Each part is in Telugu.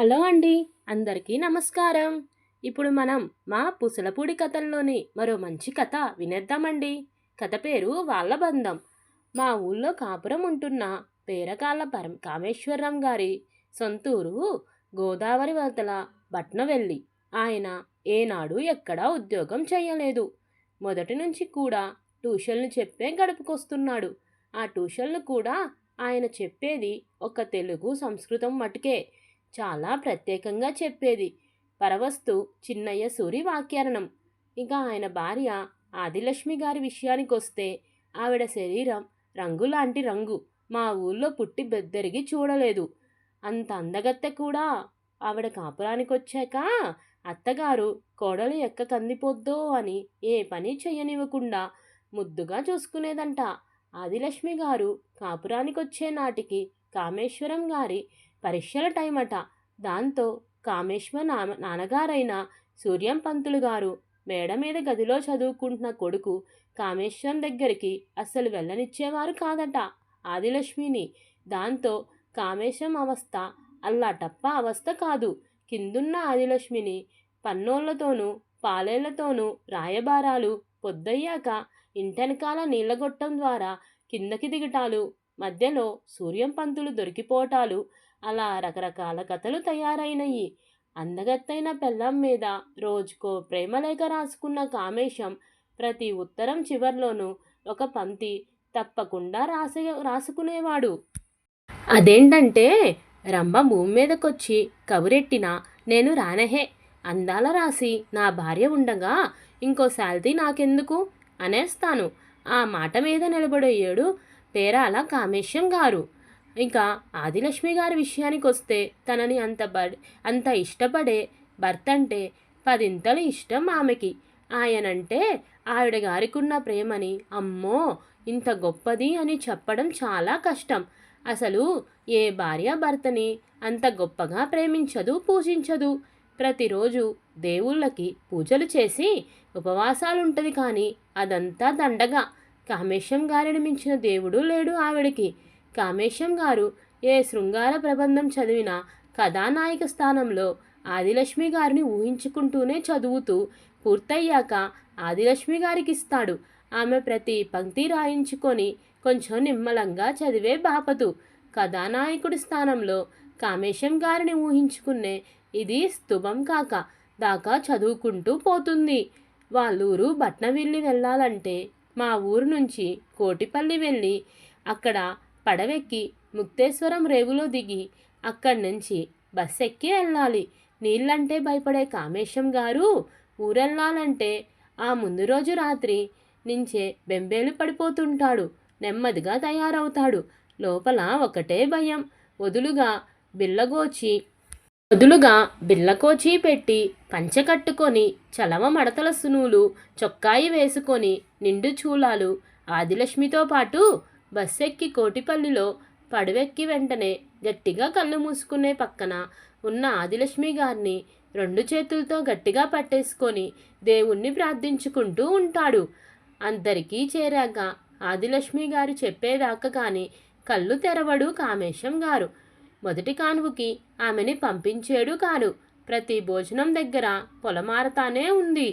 హలో అండి అందరికీ నమస్కారం. ఇప్పుడు మనం మా పుసలపూడి కథల్లోని మరో మంచి కథ వినేద్దామండి. కథ పేరు వాళ్ళ బంధం. మా ఊళ్ళో కాపురం ఉంటున్న పేరకాళ్ళ పరం కామేశ్వరరాం గారి సొంతూరు గోదావరి వరదల బట్నవెల్లి. ఆయన ఏనాడు ఎక్కడా ఉద్యోగం చేయలేదు మొదటి నుంచి కూడా ట్యూషన్లు చెప్పే గడుపుకొస్తున్నాడు. ఆ ట్యూషన్లు కూడా ఆయన చెప్పేది ఒక తెలుగు సంస్కృతం మటుకే. చాలా ప్రత్యేకంగా చెప్పేది. పరవస్తు చిన్నయ్య సూరి వాక్యారణం ఇక ఆయన భార్య ఆదిలక్ష్మి గారి విషయానికి వస్తే ఆవిడ శరీరం రంగులాంటి రంగు. మా ఊళ్ళో పుట్టి బెద్దరిగి చూడలేదు. అంత అందగత్తె కూడా ఆవిడ కాపురానికి వచ్చాక అత్తగారు కోడలు ఎక్క కందిపోద్దో అని ఏ పని చెయ్యనివ్వకుండా ముద్దుగా చూసుకునేదంట. ఆదిలక్ష్మి గారు కాపురానికి వచ్చే నాటికి కామేశ్వరం గారి పరీక్షల టైం అట దాంతో కామేశ్వర నామ నాన్నగారైన సూర్యం పంతులు గారు మేడ మీద గదిలో చదువుకుంటున్న కొడుకు కామేశ్వరం దగ్గరికి అస్సలు వెళ్ళనిచ్చేవారు కాదట ఆదిలక్ష్మిని. దాంతో కామేశం అవస్థ అల్లాటప్ప అవస్థ కాదు. కిందున్న ఆదిలక్ష్మిని పన్నోళ్ళతోనూ పాలేళ్ళతోనూ రాయబారాలు పొద్దయ్యాక ఇంటెనకాల నీళ్ళగొట్టం ద్వారా కిందకి దిగటాలు మధ్యలో సూర్యం పంతులు దొరికిపోవటాలు అలా రకరకాల కథలు తయారైనయి అందగత్తైన పెళ్ళం మీద రోజుకో ప్రేమలేఖ రాసుకున్న కామేశం ప్రతి ఉత్తరం చివర్లోనూ ఒక పంక్తి తప్పకుండా రాసే రాసుకునేవాడు. అదేంటంటే రంభ భూమి మీదకొచ్చి కబురెట్టిన నేను రానహే. అందాల రాసి నా భార్య ఉండగా ఇంకో శాల్తీ నాకెందుకు? అనేస్తాను. ఆ మాట మీద నిలబడయ్యాడు పేరాల కామేశ్యం గారు. ఇంకా ఆదిలక్ష్మి గారి విషయానికి వస్తే తనని అంత అంత ఇష్టపడే భర్త అంటే పదింతలు ఇష్టం ఆమెకి. ఆయనంటే ఆవిడ గారికున్న ప్రేమని అమ్మో ఇంత గొప్పది అని చెప్పడం చాలా కష్టం. అసలు ఏ భార్య భర్తని అంత గొప్పగా ప్రేమించదు పూజించదు. ప్రతిరోజు దేవుళ్ళకి పూజలు చేసి ఉపవాసాలుంటది కానీ అదంతా దండగా. కామేశం గారిని మించిన దేవుడు లేడు ఆవిడకి. కామేశం గారు ఏ శృంగార ప్రబంధం చదివినా కథానాయక స్థానంలో ఆదిలక్ష్మి గారిని ఊహించుకుంటూనే చదువుతూ పూర్తయ్యాక ఆదిలక్ష్మి గారికి ఇస్తాడు ఆమె ప్రతి పంక్తి రాయించుకొని కొంచెం నిమ్మలంగా చదివే బాపతు. కథానాయకుడి స్థానంలో కామేశం గారిని ఊహించుకునే ఇది స్తుభం కాక దాకా చదువుకుంటూ పోతుంది. వాళ్ళూరు బట్నవిల్లి వెళ్ళాలంటే మా ఊరు నుంచి కోటిపల్లి వెళ్ళి అక్కడ పడవెక్కి ముక్తేశ్వరం రేవులో దిగి అక్కడి నుంచి బస్ ఎక్కి వెళ్ళాలి. నీళ్ళంటే భయపడే కామేశం గారు ఊరెళ్ళాలంటే ఆ ముందు రోజు రాత్రి నుంచే బెంబేలు పడిపోతుంటాడు. నెమ్మదిగా తయారవుతాడు. లోపల ఒకటే భయం. వదులుగా బిల్లగోచి వదులుగా బిల్లకోచీ పెట్టి పంచె కట్టుకొని చలవ మడతల సునూలు చొక్కాయి వేసుకొని నిండు చూలాలు ఆదిలక్ష్మితో పాటు బస్సెక్కి కోటిపల్లిలో పడవెక్కి వెంటనే గట్టిగా కళ్ళు మూసుకునే పక్కన ఉన్న ఆదిలక్ష్మి గారిని రెండు చేతులతో గట్టిగా పట్టేసుకొని దేవుణ్ణి ప్రార్థించుకుంటూ ఉంటాడు. అందరికీ చేరాక ఆదిలక్ష్మి గారు చెప్పేదాకా కానీ కళ్ళు తెరవడు కామేశం గారు. మొదటి కానువుకి ఆమెని పంపించేడు కాడు ప్రతి భోజనం దగ్గర పొలమారతానే ఉంది.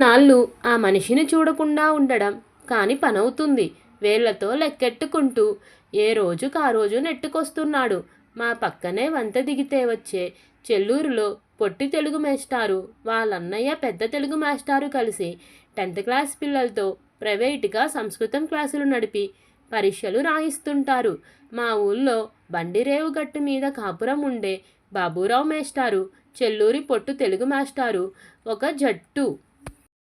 నాళ్ళు ఆ మనిషిని చూడకుండా ఉండడం కాని పనవుతుంది. వేళ్ళతో లెక్కెట్టుకుంటూ ఏ రోజుకు ఆ రోజు నెట్టుకొస్తున్నాడు. మా పక్కనే వంత దిగితే వచ్చే చెల్లూరులో పొట్టి తెలుగు మేస్టారు వాళ్ళన్నయ్య పెద్ద తెలుగు మాస్టారు కలిసి టెన్త్ క్లాస్ పిల్లలతో ప్రైవేటుగా సంస్కృతం క్లాసులు నడిపి పరీక్షలు రాయిస్తుంటారు. మా ఊళ్ళో బండిరేవు గట్టు మీద కాపురం ఉండే బాబురావు మేస్టారు చెల్లూరి పొట్టు తెలుగు మాస్టారు ఒక జట్టు.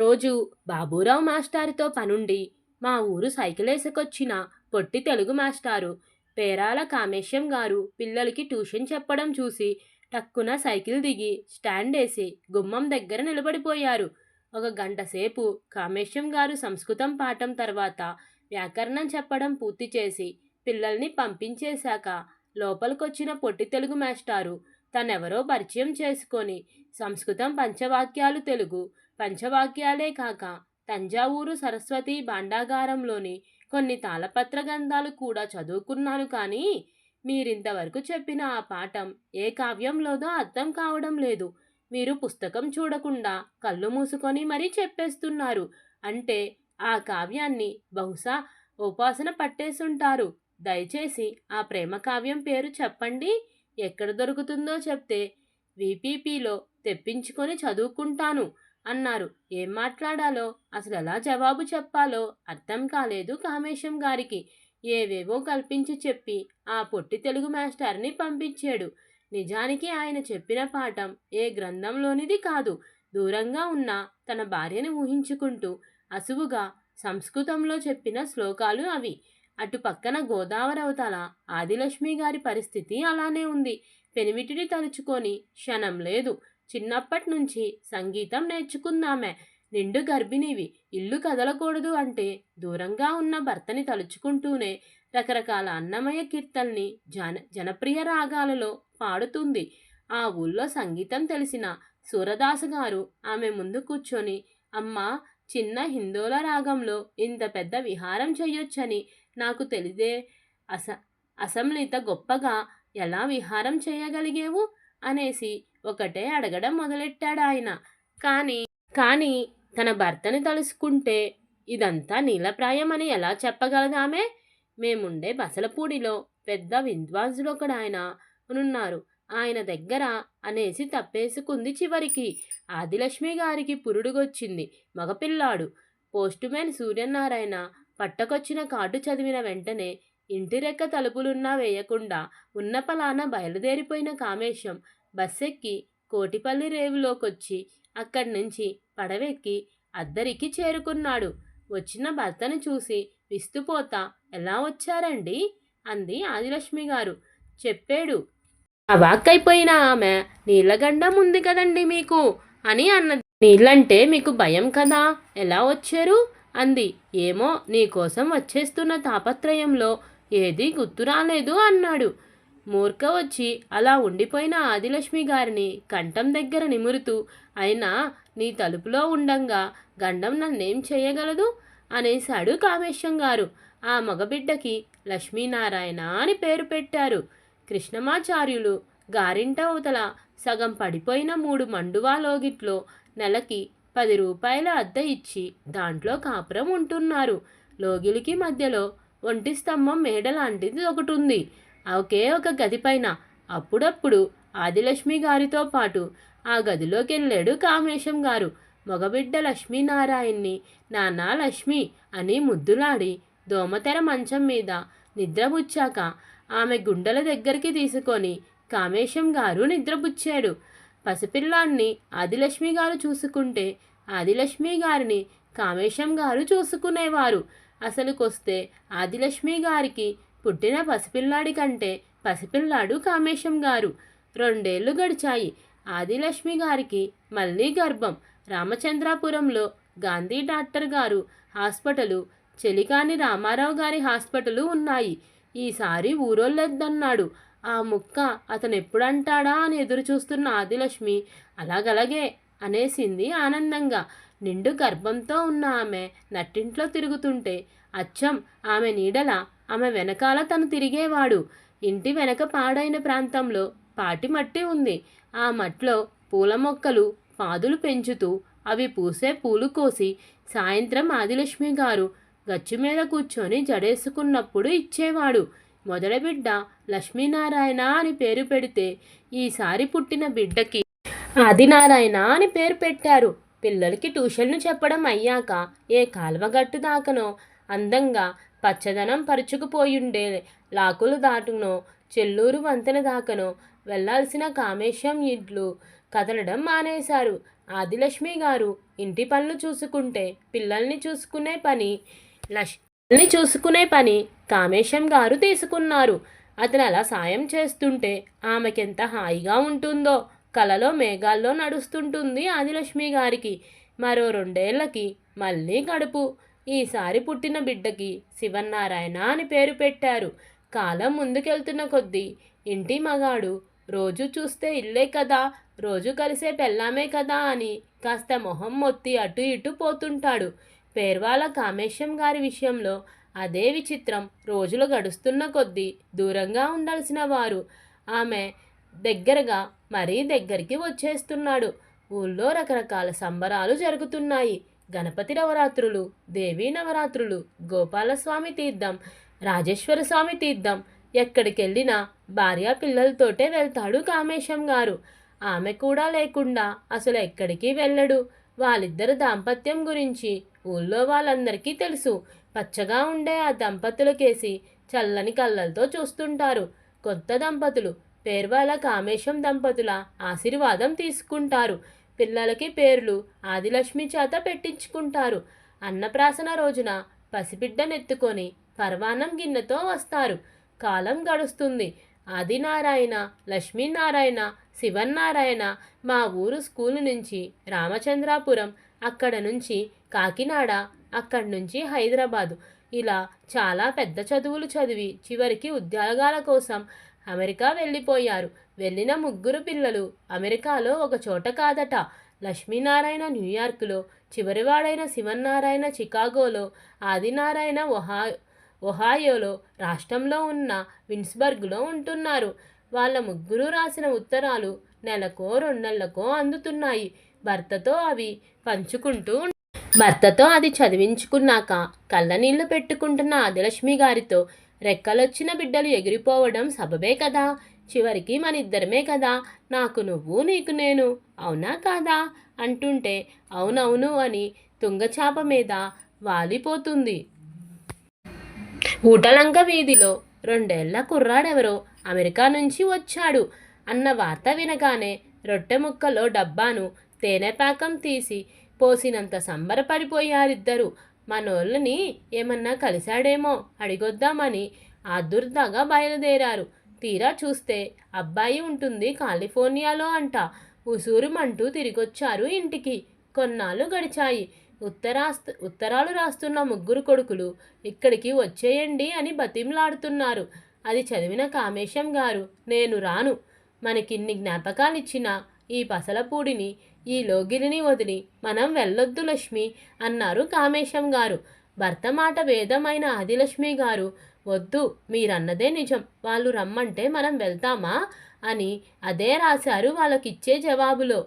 రోజు బాబురావు మాస్టారుతో పనుండి మా ఊరు సైకిల్ వేసుకొచ్చిన పొట్టి తెలుగు మాస్టారు పేరాల కామేశ్యం గారు పిల్లలకి ట్యూషన్ చెప్పడం చూసి టక్కున సైకిల్ దిగి స్టాండ్ వేసి గుమ్మం దగ్గర నిలబడిపోయారు. ఒక గంట సేపు కామేశ్యం గారు సంస్కృతం పాఠం తర్వాత వ్యాకరణం చెప్పడం పూర్తి చేసి పిల్లల్ని పంపించేశాక లోపలికొచ్చిన పొట్టి తెలుగు మాస్టారు తనెవరో పరిచయం చేసుకొని సంస్కృతం పంచవాక్యాలు తెలుగు పంచవాక్యాలే కాక తంజావూరు సరస్వతి భాండాగారంలోని కొన్ని తాళపత్ర గ్రంథాలు కూడా చదువుకున్నాను కానీ మీరింతవరకు చెప్పిన ఆ పాఠం ఏ కావ్యంలోదో అర్థం కావడం లేదు. మీరు పుస్తకం చూడకుండా కళ్ళు మూసుకొని మరీ చెప్పేస్తున్నారు. అంటే ఆ కావ్యాన్ని బహుశా ఉపాసన పట్టేసుంటారు. దయచేసి ఆ ప్రేమ కావ్యం పేరు చెప్పండి. ఎక్కడ దొరుకుతుందో చెప్తే విపిపిలో తెప్పించుకొని చదువుకుంటాను అన్నారు. ఏం మాట్లాడాలో అసలు ఎలా జవాబు చెప్పాలో అర్థం కాలేదు కామేశం గారికి. ఏవేవో కల్పించి చెప్పి ఆ పొట్టి తెలుగు మాస్టర్ని పంపించాడు. నిజానికి ఆయన చెప్పిన పాఠం ఏ గ్రంథంలోనిది కాదు. దూరంగా ఉన్న తన భార్యను ఊహించుకుంటూ అసువుగా సంస్కృతంలో చెప్పిన శ్లోకాలు అవి. అటు పక్కన గోదావరి అవతల ఆదిలక్ష్మి గారి పరిస్థితి అలానే ఉంది. పెనిమిటిని తలుచుకొని క్షణం లేదు. చిన్నప్పటి నుంచి సంగీతం నేర్చుకుందామే. నిండు గర్భిణివి. ఇల్లు కదలకూడదు అంటే దూరంగా ఉన్న భర్తని తలుచుకుంటూనే రకరకాల అన్నమయ కీర్తల్ని జన జనప్రియ రాగాలలో పాడుతుంది. ఆ ఊళ్ళో సంగీతం తెలిసిన సూరదాసు గారు ఆమె ముందు కూర్చొని అమ్మా చిన్న హిందోల రాగంలో ఇంత పెద్ద విహారం చెయ్యొచ్చని నాకు తెలిదే. అస అసంలిత గొప్పగా ఎలా విహారం చేయగలిగేవు? అనేసి ఒకటే అడగడం మొదలెట్టాడు ఆయన. కానీ కానీ తన భర్తని తలుసుకుంటే ఇదంతా నీలప్రాయం అని ఎలా చెప్పగలదామే మేముండే బసలపూడిలో పెద్ద విద్వాంసుడు ఒకడు ఆయన ఉన్నారు ఆయన దగ్గర అనేసి తప్పేసుకుంది చివరికి. ఆదిలక్ష్మి గారికి పురుడుగొచ్చింది. మగపిల్లాడు. పోస్టుమెన్ సూర్యనారాయణ పట్టకొచ్చిన కార్డు చదివిన వెంటనే ఇంటి రెక్క తలుపులున్నా వేయకుండా ఉన్న పలాన బయలుదేరిపోయిన కామేశం బస్సెక్కి కోటిపల్లి రేవులోకొచ్చి అక్కడి నుంచి పడవెక్కి అద్దరికి చేరుకున్నాడు. వచ్చిన భర్తను చూసి విస్తుపోతా ఎలా వచ్చారండి? అంది ఆదిలక్ష్మి గారు చెప్పాడు అవాక్కైపోయిన ఆమె నీళ్ళగండం ఉంది కదండి మీకు అని అన్నది. నీళ్ళంటే మీకు భయం కదా ఎలా వచ్చారు? అంది. ఏమో నీకోసం వచ్చేస్తున్న తాపత్రయంలో ఏదీ గుర్తు రాలేదు అన్నాడు. మూర్ఖ వచ్చి అలా ఉండిపోయిన ఆదిలక్ష్మి గారిని కంఠం దగ్గర నిమురుతూ అయినా నీ తలుపులో ఉండంగా గండం నన్నేం చేయగలదు? అనేశాడు కామేశం గారు. ఆ మగబిడ్డకి లక్ష్మీనారాయణ అని పేరు పెట్టారు. కృష్ణమాచార్యులు గారింట అవతల సగం పడిపోయిన మూడు మండువా లోగిట్లో నెలకి పది రూపాయల అద్దె ఇచ్చి దాంట్లో కాపురం ఉంటున్నారు. లోగిలికి మధ్యలో ఒంటి స్తంభం మేడ లాంటిది ఒకటి ఉంది ఒకే ఒక గది పైన అప్పుడప్పుడు ఆదిలక్ష్మి గారితో పాటు ఆ గదిలోకి వెళ్ళాడు కామేశం గారు. మగబిడ్డ లక్ష్మీనారాయణ్ణి నానా లక్ష్మి అని ముద్దులాడి దోమతెర మంచం మీద నిద్రపుచ్చాక ఆమె గుండెల దగ్గరికి తీసుకొని కామేశం గారు నిద్రపుచ్చాడు. పసిపిల్లాన్ని ఆదిలక్ష్మి గారు చూసుకుంటే ఆదిలక్ష్మి గారిని కామేశం గారు చూసుకునేవారు. అసలుకొస్తే ఆదిలక్ష్మి గారికి పుట్టిన పసిపిల్లాడి కంటే పసిపిల్లాడు కామేశం గారు. రెండేళ్ళు గడిచాయి. ఆదిలక్ష్మి గారికి మళ్ళీ గర్భం. రామచంద్రాపురంలో గాంధీ డాక్టర్ గారు హాస్పిటలు చెలికాని రామారావు గారి హాస్పిటలు ఉన్నాయి. ఈసారి ఊరోళ్ళొద్దన్నాడు. ఆ ముక్క అతను ఎప్పుడంటాడా అని ఎదురు చూస్తున్న ఆదిలక్ష్మి అలాగలాగే అనేసింది ఆనందంగా. నిండు గర్భంతో ఉన్న ఆమె నట్టింట్లో తిరుగుతుంటే అచ్చం ఆమె నీడల ఆమె వెనకాల తను తిరిగేవాడు. ఇంటి వెనక పాడైన ప్రాంతంలో పాటి మట్టి ఉంది. ఆ మట్లో పూల మొక్కలు పాదులు పెంచుతూ అవి పూసే పూలు కోసి సాయంత్రం ఆదిలక్ష్మి గారు గచ్చు మీద కూర్చొని జడేసుకున్నప్పుడు ఇచ్చేవాడు. మొదటి బిడ్డ లక్ష్మీనారాయణ అని పేరు పెడితే ఈసారి పుట్టిన బిడ్డకి ఆదినారాయణ అని పేరు పెట్టారు. పిల్లలకి ట్యూషన్లు చెప్పడం అయ్యాక ఏ కాలువగట్టు దాకనో అందంగా పచ్చదనం పరుచుకుపోయుండే లాకులు దాటునో చెల్లూరు వంతెన దాకనో వెళ్ళాల్సిన కామేశం ఇడ్లు కదలడం మానేశారు. ఆదిలక్ష్మి గారు ఇంటి పనులు చూసుకుంటే పిల్లల్ని చూసుకునే పని లక్ష్ పిల్లల్ని చూసుకునే పని. కామేశం గారు తీసుకున్నారు. అతను అలా సాయం చేస్తుంటే ఆమెకెంత హాయిగా ఉంటుందో కలలో మేఘాల్లో నడుస్తుంటుంది ఆదిలక్ష్మి గారికి. మరో రెండేళ్ళకి మళ్ళీ కడుపు. ఈసారి పుట్టిన బిడ్డకి శివన్నారాయణ అని పేరు పెట్టారు. కాలం ముందుకెళ్తున్న కొద్దీ ఇంటి మగాడు రోజు చూస్తే ఇల్లే కదా రోజు కలిసే పెళ్ళామే కదా అని కాస్త మొహం మొత్తి అటు ఇటు పోతుంటాడు. పేర్వాల కామేశం గారి విషయంలో అదే విచిత్రం రోజులు గడుస్తున్న కొద్దీ దూరంగా ఉండాల్సిన వారు. ఆమె దగ్గరగా మరీ దగ్గరికి వచ్చేస్తున్నాడు. ఊళ్ళో రకరకాల సంబరాలు జరుగుతున్నాయి. గణపతి నవరాత్రులు దేవీ నవరాత్రులు గోపాలస్వామి తీర్థం రాజేశ్వర స్వామి తీర్థం ఎక్కడికెళ్ళినా భార్య పిల్లలతోటే వెళ్తాడు కామేశం గారు. ఆమె కూడా లేకుండా అసలు ఎక్కడికి వెళ్ళడు. వాళ్ళిద్దరు దాంపత్యం గురించి ఊళ్ళో వాళ్ళందరికీ తెలుసు. పచ్చగా ఉండే ఆ దంపతులకేసి చల్లని కళ్ళలతో చూస్తుంటారు. కొత్త దంపతులు పేర్వాల కామేశం దంపతుల ఆశీర్వాదం తీసుకుంటారు. పిల్లలకి పేర్లు ఆదిలక్ష్మి చేత పెట్టించుకుంటారు. అన్నప్రాసన రోజున పసిబిడ్డనెత్తుకొని పర్వాణం గిన్నెతో వస్తారు. కాలం గడుస్తుంది. ఆదినారాయణ లక్ష్మీనారాయణ శివన్నారాయణ మా ఊరు స్కూల్ నుంచి రామచంద్రాపురం అక్కడ నుంచి కాకినాడ అక్కడి నుంచి హైదరాబాదు. ఇలా చాలా పెద్ద చదువులు చదివి చివరికి ఉద్యోగాల కోసం అమెరికా వెళ్ళిపోయారు. వెళ్ళిన ముగ్గురు పిల్లలు అమెరికాలో ఒక చోట కాదట. లక్ష్మీనారాయణ న్యూయార్క్లో చివరివాడైన శివన్నారాయణ చికాగోలో ఆదినారాయణ ఒహా ఒహాయోలో రాష్ట్రంలో ఉన్న విన్స్బర్గ్లో ఉంటున్నారు. వాళ్ళ ముగ్గురు రాసిన ఉత్తరాలు నెలకో రెండు అందుతున్నాయి. భర్తతో అవి పంచుకుంటూ భర్తతో అది చదివించుకున్నాక కళ్ళనీళ్ళు పెట్టుకుంటున్న ఆదిలక్ష్మి గారితో రెక్కలొచ్చిన బిడ్డలు ఎగిరిపోవడం సబబే కదా. చివరికి మన ఇద్దరమే కదా. నాకు నువ్వు నీకు నేను. అవునా కాదా? అంటుంటే అవునవును అని తుంగచాప మీద వాలిపోతుంది. ఊటలంక వీధిలో రెండేళ్ళ కుర్రాడెవరో అమెరికా నుంచి వచ్చాడు అన్న వార్త వినగానే రొట్టె ముక్కలో డబ్బాను తేనెపాకం తీసి పోసినంత సంబరపడిపోయారిద్దరు. మనోళ్ళని ఏమన్నా కలిశాడేమో అడిగొద్దామని ఆదుర్దాగా బయలుదేరారు. తీరా చూస్తే అబ్బాయి ఉంటుంది కాలిఫోర్నియాలో అంట. ఉసూరుమంటూ తిరిగొచ్చారు ఇంటికి. కొన్నాళ్ళు గడిచాయి. ఉత్తరాస్త ఉత్తరాలు రాస్తున్న ముగ్గురు కొడుకులు ఇక్కడికి వచ్చేయండి అని బతిమలాడుతున్నారు. అది చదివిన కామేశం గారు నేను రాను. మనకిన్ని జ్ఞాపకాలిచ్చిన ఈ పసలపూడిని ఈ లోగిరిని వదిలి మనం వెళ్ళొద్దు లక్ష్మి అన్నారు కామేశం గారు. భర్త మాట భేదమైన ఆదిలక్ష్మి గారు వద్దు మీరన్నదే నిజం. వాళ్ళు రమ్మంటే మనం వెళ్తామా? అని అదే రాశారు వాళ్ళకిచ్చే జవాబులో.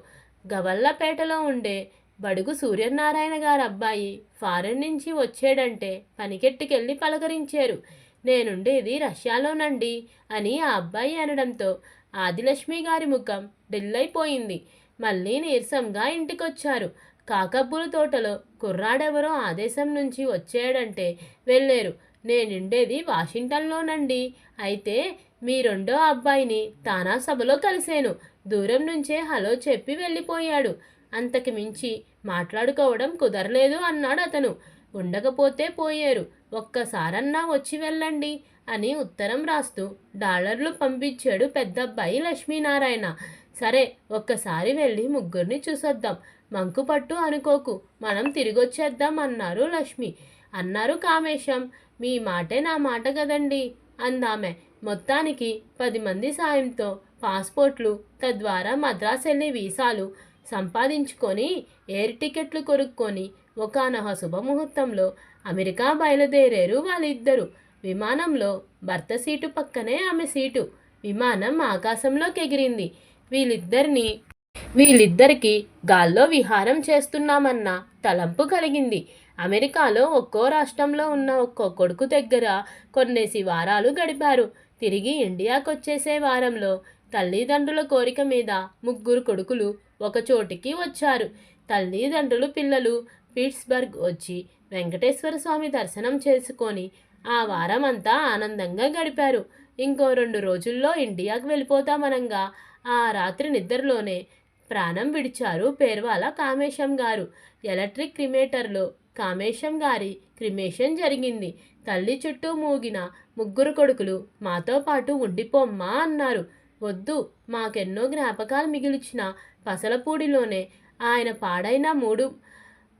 గవల్లపేటలో ఉండే బడుగు సూర్యనారాయణ గారు అబ్బాయి ఫారెన్ నుంచి వచ్చాడంటే పనికెట్టుకెళ్ళి పలకరించారు. నేనుండేది రష్యాలోనండి అని ఆ అబ్బాయి అనడంతో ఆదిలక్ష్మి గారి ముఖం డిల్లైపోయింది మళ్ళీ నీరసంగా ఇంటికొచ్చారు. కాకబ్బుల తోటలో కుర్రాడెవరో ఆదేశం నుంచి వచ్చాడంటే వెళ్ళారు. నేనుండేది వాషింగ్టన్లోనండి. అయితే మీ రెండో అబ్బాయిని తానా సభలో కలిశాను దూరం నుంచే హలో చెప్పి వెళ్ళిపోయాడు. అంతకు మించి మాట్లాడుకోవడం కుదరలేదు అన్నాడు అతను ఉండకపోతే పోయారు. ఒక్కసారన్నా వచ్చి వెళ్ళండి అని ఉత్తరం రాస్తూ డాలర్లు పంపించాడు పెద్దబ్బాయి లక్ష్మీనారాయణ. సరే ఒక్కసారి వెళ్ళి ముగ్గురిని చూసొద్దాం. మంకుపట్టు అనుకోకు. మనం తిరిగొచ్చేద్దాం అన్నారు లక్ష్మి. అన్నారు కామేశం. మీ మాటే నా మాట కదండి అందామె. మొత్తానికి పది మంది సాయంతో పాస్పోర్ట్లు తద్వారా మద్రాసు వెళ్ళే వీసాలు సంపాదించుకొని ఎయిర్ టికెట్లు కొనుక్కొని ఒకనొక శుభముహూర్తంలో అమెరికా బయలుదేరారు వాళ్ళిద్దరూ. విమానంలో భర్త సీటు పక్కనే ఆమె సీటు. విమానం ఆకాశంలోకి ఎగిరింది వీళ్ళిద్దరిని వీళ్ళిద్దరికీ గాల్లో విహారం చేస్తున్నామన్న తలంపు కలిగింది. అమెరికాలో ఒక్కో రాష్ట్రంలో ఉన్న ఒక్కో కొడుకు దగ్గర కొన్నేసి వారాలు గడిపారు. తిరిగి ఇండియాకొచ్చేసే వారంలో తల్లిదండ్రుల కోరిక మీద ముగ్గురు కొడుకులు ఒక చోటికి వచ్చారు. తల్లిదండ్రులు పిల్లలు పిట్స్బర్గ్ వచ్చి వెంకటేశ్వర స్వామి దర్శనం చేసుకొని ఆ వారం అంతా ఆనందంగా గడిపారు. ఇంకో రెండు రోజుల్లో ఇండియాకు వెళ్ళిపోతామనంగా ఆ రాత్రి నిద్రలోనే ప్రాణం విడిచారు పేర్వాల కామేశం గారు. ఎలక్ట్రిక్ క్రిమేటర్లో కామేశం గారి క్రిమేషన్ జరిగింది. తల్లి చుట్టూ మూగిన ముగ్గురు కొడుకులు మాతో పాటు ఉండిపోమ్మా అన్నారు. వద్దు మాకెన్నో జ్ఞాపకాలు మిగిలిచిన పసలపూడిలోనే ఆయన పాడైన మూడు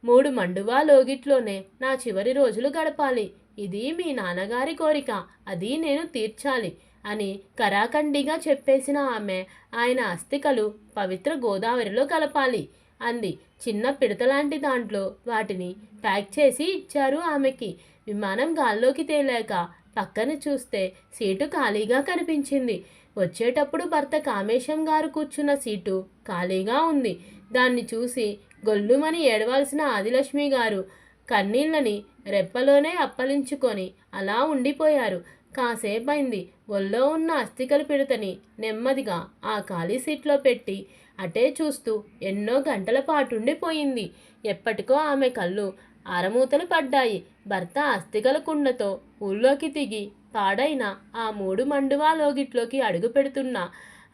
మూడు మండువా లోగిట్లోనే నా చివరి రోజులు గడపాలి. ఇది మీ నాన్నగారి కోరిక. అది నేను తీర్చాలి అని కరాఖండిగా చెప్పేసిన ఆమె ఆయన అస్థికలు పవిత్ర గోదావరిలో కలపాలి అంది. చిన్న పిడతలాంటి దాంట్లో వాటిని ప్యాక్ చేసి ఇచ్చారు ఆమెకి. విమానం గాల్లోకి తేలాక పక్కన చూస్తే సీటు ఖాళీగా కనిపించింది. వచ్చేటప్పుడు భర్త కామేశం గారు కూర్చున్న సీటు ఖాళీగా ఉంది. దాన్ని చూసి గొల్లుమని ఏడవాల్సిన ఆదిలక్ష్మి గారు. కన్నీళ్ళని రెప్పలోనే అప్పలించుకొని అలా ఉండిపోయారు. కాసేపైంది ఒళ్ళో ఉన్న అస్థికల పిడతని నెమ్మదిగా ఆ ఖాళీ సీట్లో పెట్టి అటే చూస్తూ ఎన్నో గంటల పాటుండిపోయింది. ఎప్పటికో ఆమె కళ్ళు ఆరమూతలు పడ్డాయి. భర్త అస్థికల కుండతో ఊళ్ళోకి దిగి పాడైన ఆ మూడు మండువా లోగిట్లోకి అడుగు పెడుతున్న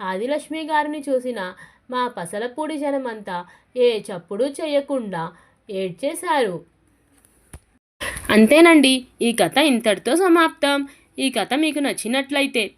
ఆదిలక్ష్మి గారిని చూసిన మా పసలపూడి జనమంతా ఏ చప్పుడు చేయకుండా ఏడ్చేశారు. అంతేనండి ఈ కథ ఇంతటితో సమాప్తం. ఈ కథ మీకు నచ్చినట్లయితే ప్లీజ్